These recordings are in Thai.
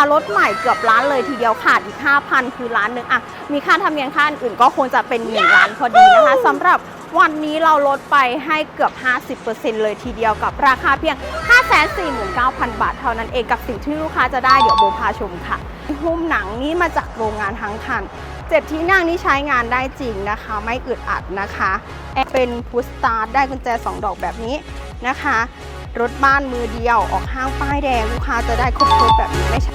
ารถใหม่เกือบล้านเลยทีเดียวขาดอีก 5,000 คือล้านหนึ่งอะมีค่าธรรมเนียมค่าอื่นๆก็คงจะเป็น 1 ล้านพอดีนะคะสำหรับวันนี้เราลดไปให้เกือบ 50%เลยทีเดียวกับราคาเพียง 549,000 บาทเท่านั้นเองกับสิ่งที่ลูกค้าจะได้เดี๋ยวโบพาชมค่ะหุ้มหนังนี้มาจากโรงงานทั้งคันเจ็ดที่นั่งนี่ใช้งานได้จริงนะคะ ไม่อึดอัดนะคะ เป็นพุชสตาร์ทได้กุญแจ 2 ดอกแบบนี้นะคะ รถบ้านมือเดียว ออกห้างป้ายแดงลูกค้าจะได้ครบครบแบบนี้ไม่ใช่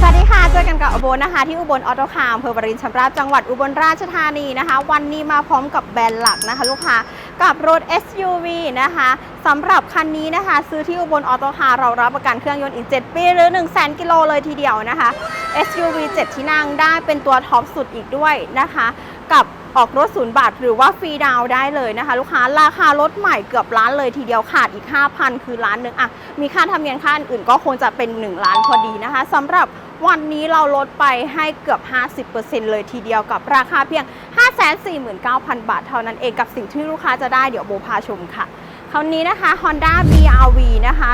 สวัสดีค่ะ เจอกันกับอุบลนะคะ ที่อุบลออโตคาร์อำเภอบรินชำราบจังหวัดอุบลราชธานีนะคะ วันนี้มาพร้อมกับแบรนด์หลักนะคะ ลูกค้า กับรถ SUV นะคะสำหรับคันนี้นะคะ ซื้อที่อุบลออโตคาเรารับประกันเครื่องยนต์อีก 7 ปีหรือ 1 0 0 0 0แกิโลเลยทีเดียวนะคะ SUV 7 ที่นั่งได้เป็นตัวท็อปสุดอีกด้วยนะคะ กับออกรถศูนย์บาทหรือว่าฟรีดาวได้เลยนะคะ ลูกค้าราคารถใหม่เกือบล้านเลยทีเดียวขาดอีก 5,000 คือล้านหนึ่งอะมีค่าธรรมเนียมค่าอื่นก็คงจะเป็น 1 ล้านพอดีนะคะสำหรับ วันนี้เราลดไปให้เกือบ 50%เลยทีเดียวกับราคาเพียง 549,000 บาทเท่านั้นเองกับสิ่งที่ลูกค้าจะได้เดี๋ยวโบพาชมค่ะคราวนี้นะคะ Honda BRV นะคะ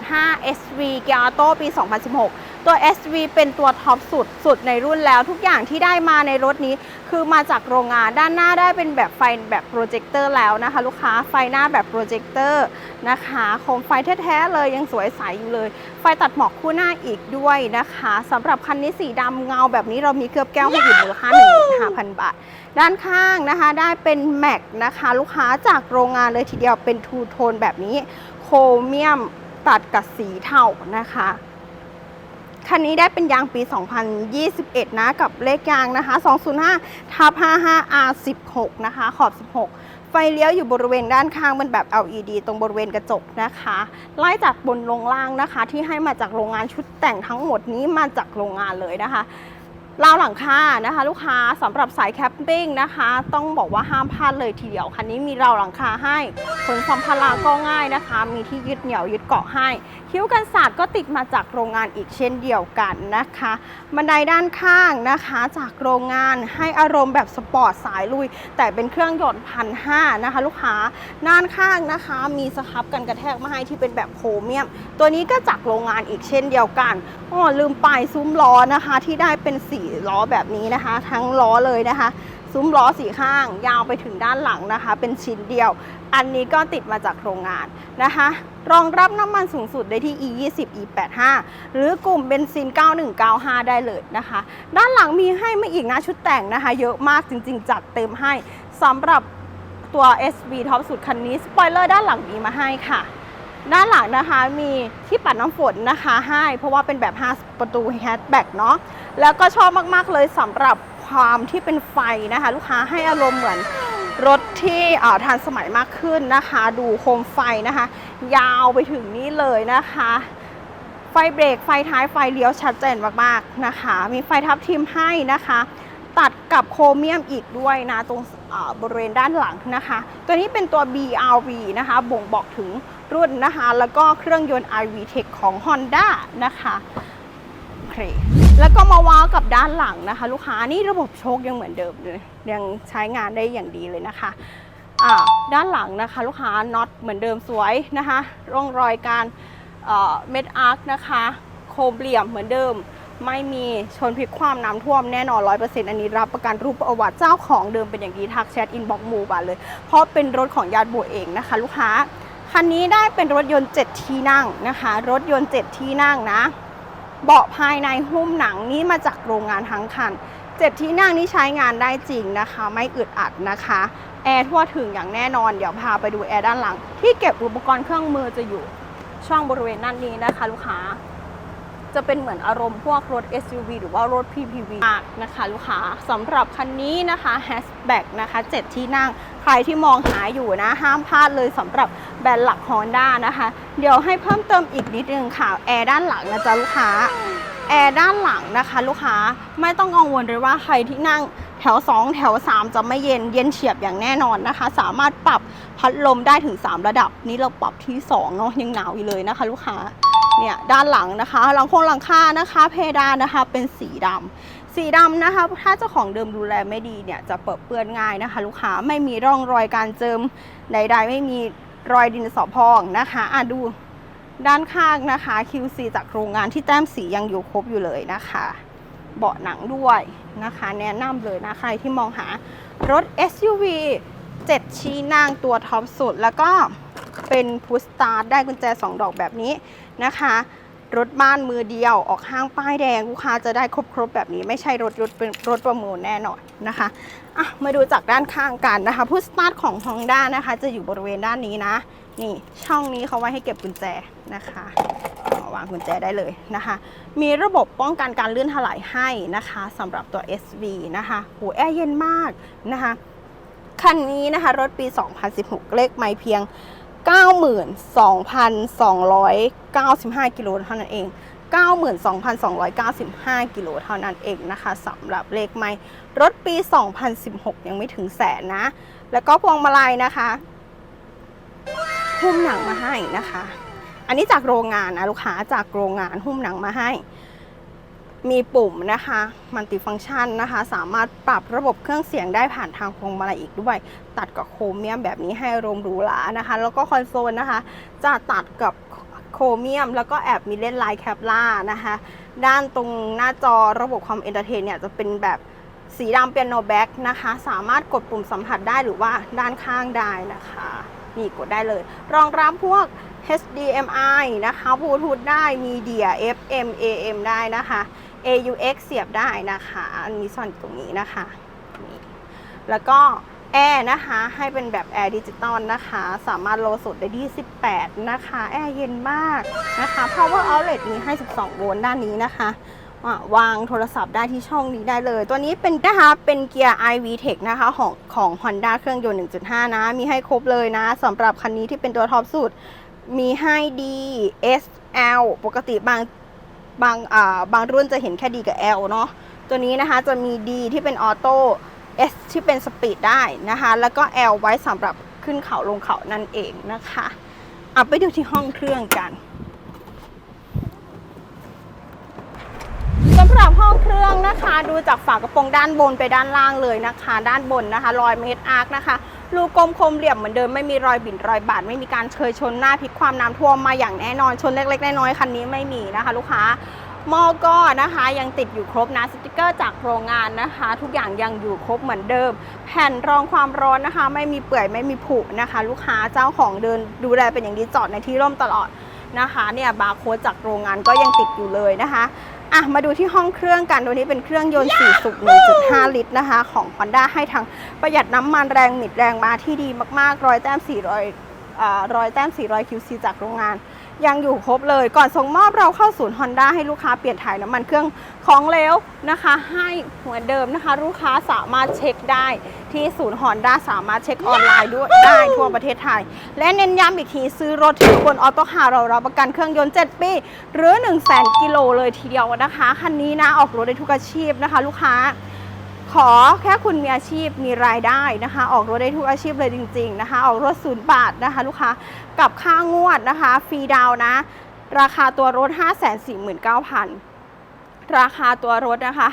1.5 SV g a r t o ปี 2016 ตัว SV เป็นตัวท็อปสุดสุดในรุ่นแล้ว ทุกอย่างที่ได้มาในรถนี้ คือมาจากโรงงานด้านหน้าได้เป็นแบบไฟแบบโปรเจคเตอร์แล้วนะคะ ลูกค้าไฟหน้าแบบโปรเจคเตอร์นะคะโคมไฟแท้ๆเลยยังสวยใสอยู่เลย ไฟตัดหมอกคู่หน้าอีกด้วยนะคะสำหรับคันนี้สีดำเงาแบบนี้เรามีเคลือบแก้วให้อยู่มูลค่า15,000บาท ด้านข้างนะคะได้เป็นแม็กนะคะลูกค้าจากโรงงานเลยทีเดียวเป็นทูโทนแบบนี้โครเมียมตัดกับสีเทานะคะ คันนี้ได้เป็นยางปี 2021 นะกับเลขยางนะคะ 205ทับ 55 R16 นะคะ ขอบ 16 ไฟเลี้ยวอยู่บริเวณด้านข้างเป็นแบบ LED ตรงบริเวณกระจกนะคะ ไล่จากบนลงล่างนะคะ ที่ให้มาจากโรงงานชุดแต่งทั้งหมดนี้มาจากโรงงานเลยนะคะราวหลังคานะคะ ลูกค้าสำหรับสายแคมปิ้งนะคะ ต้องบอกว่าห้ามพลาดเลยทีเดียวคันนี้มีราวหลังคาให้ขนสัมภาระก็ง่ายนะคะ มีที่ยึดเหนี่ยวยึดเกาะให้ คิ้วกันศาสตร์ก็ติดมาจากโรงงานอีกเช่นเดียวกันนะคะ บันไดด้านข้างนะคะจากโรงงานให้อารมณ์แบบสปอร์ตสายลุย แต่เป็นเครื่องยนต์พันห้านะคะ ลูกค้าด้านข้างนะคะ มีสครับกันกระแทกมาให้ที่เป็นแบบโครเมียม ตัวนี้ก็จากโรงงานอีกเช่นเดียวกันอ๋อลืมไปซุ้มล้อนะคะ ที่ได้เป็นสีล้อแบบนี้นะคะ ทั้งล้อเลยนะคะ ซุ้มล้อสีข้าง ยาวไปถึงด้านหลังนะคะ เป็นชิ้นเดียว อันนี้ก็ติดมาจากโรงงานนะคะ รองรับน้ำมันสูงสุดได้ที่ E20 E85 หรือกลุ่มเบนซิน 9195 ได้เลยนะคะ ด้านหลังมีให้ไม่อีกนะชุดแต่งนะคะ เยอะมากจริง ๆ จัดเต็มให้สำหรับตัว SV ท็อปสุดคันนี้สปอยเลอร์ด้านหลังมีมาให้ค่ะด้านหลังนะคะมีที่ปัดน้ำฝนนะคะให้เพราะว่าเป็นแบบ 5 ประตูแฮชแบ็กเนาะแล้วก็ชอบมาก ๆ เลยสำหรับ ความที่เป็นไฟนะคะ ลูกค้าให้อารมณ์เหมือนรถที่อ่าทันสมัยมากขึ้นนะคะ ดูโคมไฟนะคะ ยาวไปถึงนี้เลยนะคะ ไฟเบรกไฟท้ายไฟเลี้ยวชัดเจนมากๆนะคะ มีไฟทับทิมให้นะคะ ตัดกับโครเมียมอีกด้วยนะ ตรงบริเวณด้านหลังนะคะ ตัวนี้เป็นตัว BRV นะคะ บ่งบอกถึงรุ่นนะคะ แล้วก็เครื่องยนต์ iV Tech ของ Honda นะคะโอเค แล้วก็มาว้าวกับด้านหลังนะคะ ลูกค้านี่ระบบโชคยังเหมือนเดิมเลยยังใช้งานได้อย่างดีเลยนะคะอ่าด้านหลังนะคะ ลูกค้าน็อตเหมือนเดิมสวยนะคะ ร่องรอยการเม็ดอาร์คนะคะ โคมเหลี่ยมเหมือนเดิม ไม่มีชนพลิกความน้ำท่วมแน่นอน100%อันนี้รับประกันรูปประวัติเจ้าของเดิมเป็นอย่างดีทักแชทอินบ็อกมูบาเลย เพราะเป็นรถของญาติบัวเองนะคะ ลูกค้าคันนี้ได้เป็นรถยนต์ 7 ที่นั่งนะคะ รถยนต์ 7 ที่นั่งนะ เบาะภายในหุ้มหนังนี้มาจากโรงงานทั้งคันเจ็ดที่นั่งนี้ใช้งานได้จริงนะคะ ไม่อึดอัดนะคะแอร์ทั่วถึงอย่างแน่นอน เดี๋ยวพาไปดูแอร์ด้านหลัง ที่เก็บอุปกรณ์เครื่องมือจะอยู่ช่องบริเวณด้านนี้นะคะ ลูกค้า จะเป็นเหมือนอารมณ์พวกรถ SUV หรือว่ารถ PPV มากนะคะ ลูกค้าสำหรับคันนี้นะคะ Hatchback นะคะ7ที่นั่งใครที่มองหาอยู่นะ ห้ามพลาดเลยสำหรับแบรนด์หลัก Honda นะคะ เดี๋ยวให้เพิ่มเติมอีกนิดนึงค่ะแอร์ด้านหลังนะจ๊ะลูกค้าแอร์ด้านหลังนะคะ ลูกค้าไม่ต้องกังวลเลยว่าใครที่นั่งแถว 2 แถว 3 จะไม่เย็นเย็นเฉียบอย่างแน่นอนนะคะ สามารถปรับพัดลมได้ถึง 3 ระดับ นี้เราปรับที่2เนาะยังหนาวอยู่เลยนะคะ ลูกค้า เนี่ยด้านหลังนะคะหลังโครงหลังคานะคะ เพดานนะคะเป็นสีดำสีดำนะคะ ถ้าเจ้าของเดิมดูแลไม่ดีเนี่ยจะเปิดเปื้อนง่ายนะคะ ลูกค้าไม่มีร่องรอยการเจิมใด ๆ ไม่มีรอยดินสอพองนะคะอะดูด้านข้างนะคะ QC จากโรงงานที่แต้มสียังอยู่ครบอยู่เลยนะคะ เบาะหนังด้วยนะคะ แนะนำเลยนะใครที่มองหารถ SUV 7 ชี้นั่งตัวท็อปสุด แล้วก็เป็นพุสตาร์ได้กุญแจ 2 ดอกแบบนี้ นะคะ รถบ้านมือเดียวออกห้างป้ายแดงลูกค้าจะได้ครบๆแบบนี้ ไม่ใช่รถรถเป็นรถประมูลแน่นอนนะคะอะมาดูจากด้านข้างกันนะคะพุสตาร์ทของ Honda นะคะ จะอยู่บริเวณด้านนี้นะ นี่ช่องนี้เขาไว้ให้เก็บกุญแจนะคะวางกุญแจได้เลยนะคะ มีระบบป้องกันการเลื่อนถลายให้นะคะสำหรับตัว SV นะคะหูแอร์เย็นมากนะคะ คันนี้นะคะ รถปี 2016 เลขไม่เพียง 92,295 กิโลเท่านั้นเอง 92,295 กิโลเท่านั้นเองนะคะสำหรับเลขไม่รถปี 2016 ยังไม่ถึงแสนนะ แล้วก็พวงมาลัยนะคะหุ้มหนังมาให้นะคะ อันนี้จากโรงงานนะลูกค้าจากโรงงานหุ้มหนังมาให้ มีปุ่มนะคะมัลติฟัง c t ชันนะคะ สามารถปรับระบบเครื่องเสียงได้ผ่านทางพวงมาลัยอีกด้วย ตัดกับโครเมียมแบบนี้ให้รมหรูหรานะคะ แล้วก็คอนโซลนะคะ จะตัดกับโครเมียม แล้วก็แอบมีเล่นลายแคปล่านะคะ ด้านตรงหน้าจอระบบความเอนเตอร์เทนเนี่ยจะเป็นแบบสีดำเปียโนแบ็กนะคะ สามารถกดปุ่มสัมผัสได้หรือว่าด้านข้างได้นะคะนี่กดได้เลย รองรับพวก HDMI นะคะบลูทูธได้มีเดีย FM AM ได้นะคะ AUX เสียบได้นะคะอันนี้ซ่อนอยู่ตรงนี้นะคะนี่แล้วก็แอร์นะคะให้เป็นแบบแอร์ดิจิตอลนะคะ สามารถโลสุดได้ที่18 นะคะ แอร์เย็นมากนะคะ Power Outlet มีให้ 12 โวลต์ด้านนี้นะคะอะวางโทรศัพท์ได้ที่ช่องนี้ได้เลย ตัวนี้เป็นนะคะเป็นเกียร์ iV Tech นะคะของของ Honda เครื่องยนต์ 1.5 นะ มีให้ครบเลยนะสำหรับคันนี้ที่เป็นตัวท็อปสุด มีให้ D S L ปกติบาง บางอ่าบางรุ่นจะเห็นแค่ D กับ L เนาะตัวนี้นะคะจะมี D ที่เป็นออโต้ S ที่เป็นสปีดได้นะคะ แล้วก็ L ไว้สำหรับขึ้นเขาลงเขานั่นเองนะคะเอาไปดูที่ห้องเครื่องกันสำหรับห้องเครื่องนะคะ ดูจากฝากระโปรงด้านบนไปด้านล่างเลยนะคะ ด้านบนนะคะรอยเมตรอาร์คนะคะ รูกลมคมเหลี่ยมเหมือนเดิมไม่มีรอยบิ่นรอยบาดไม่มีการเคยชนหน้าพลิกความน้ำท่วมมาอย่างแน่นอนชนเล็กๆน้อยๆคันนี้ไม่มีนะคะ ลูกค้ามอก็นะคะยังติดอยู่ครบนะสติกเกอร์จากโรงงานนะคะ ทุกอย่างยังอยู่ครบเหมือนเดิม แผ่นรองความร้อนนะคะ ไม่มีเปื่อยไม่มีผุนะคะ ลูกค้าเจ้าของเดินดูแลเป็นอย่างดีจอดในที่ร่มตลอดนะคะเนี่ยบาร์โค้ดจากโรงงานก็ยังติดอยู่เลยนะคะ อะมาดูที่ห้องเครื่องกันตัวนี้เป็นเครื่องยนต์4สูบ1.5 ลิตรนะคะ ของ Honda ให้ทางประหยัดน้ำมันแรงหมิดแรงมาที่ดีมากๆ รอยแต้ม400อ่ารอยแต้ม 400 QC จากโรงงาน ยังอยู่ครบเลย ก่อนส่งมอบเราเข้าศูนย์ Honda ให้ลูกค้าเปลี่ยนถ่ายน้ำมันเครื่องของเหลวนะคะ ให้เหมือนเดิมนะคะ ลูกค้าสามารถเช็คได้ที่ศูนย์ Honda สามารถเช็คออนไลน์ด้วยได้ทั่วประเทศไทย และเน้นย้ำอีกทีซื้อรถที่บนออโต้คาร์เรารับประกันเครื่องยนต์ 7 ปี หรือ 1 0 0 0 0 0กิโลเลยทีเดียวนะคะ คันนี้นะออกรถได้ทุกอาชีพนะคะ ลูกค้า ขอแค่คุณมีอาชีพมีรายได้นะคะ ออกรถได้ทุกอาชีพเลยจริง ๆนะคะ ออกรถศูนย์บาทนะคะ ลูกค้ากับค่างวดนะคะฟรีดาวนะ ราคาตัวรถ 549,000ราคาตัวรถนะคะ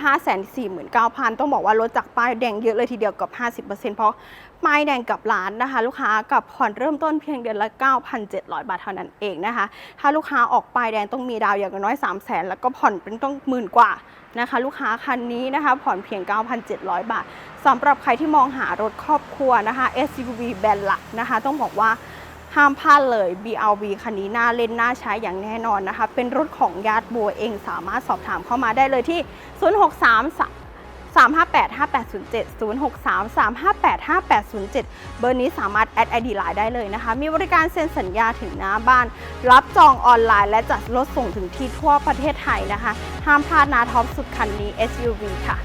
549,000 ต้องบอกว่ารถจากป้ายแดงเยอะเลยทีเดียวกับ 50%เพราะป้ายแดงกับร้านนะคะ ลูกค้ากับผ่อนเริ่มต้นเพียงเดือนละ 9,700 บาทเท่านั้นเองนะคะ ถ้าลูกค้าออกป้ายแดงต้องมีดาวอย่างน้อย 3 0 0 0 0 0 แล้วก็ผ่อนเป็นต้องหมื่นกว่า นะคะ ลูกค้าคันนี้นะคะผ่อนเพียง 9,700 บาทสำหรับใครที่มองหารถครอบครัวนะคะ SUV แบรนด์หลักนะคะ ต้องบอกว่าห้ามพลาดเลย BRV คันนี้น่าเล่นน่าใช้อย่างแน่นอนนะคะ เป็นรถของญาติบัวเองสามารถสอบถามเข้ามาได้เลยที่ 063 358 5807 063 358 5807 เบอร์นี้สามารถแอดไอดีไลน์ได้เลยนะคะ มีบริการเซ็นสัญญาถึงหน้าบ้าน รับจองออนไลน์และจัดรถส่งถึงที่ทั่วประเทศไทยนะคะ ห้ามพลาดนาท็อปสุดคันนี้ SUV ค่ะ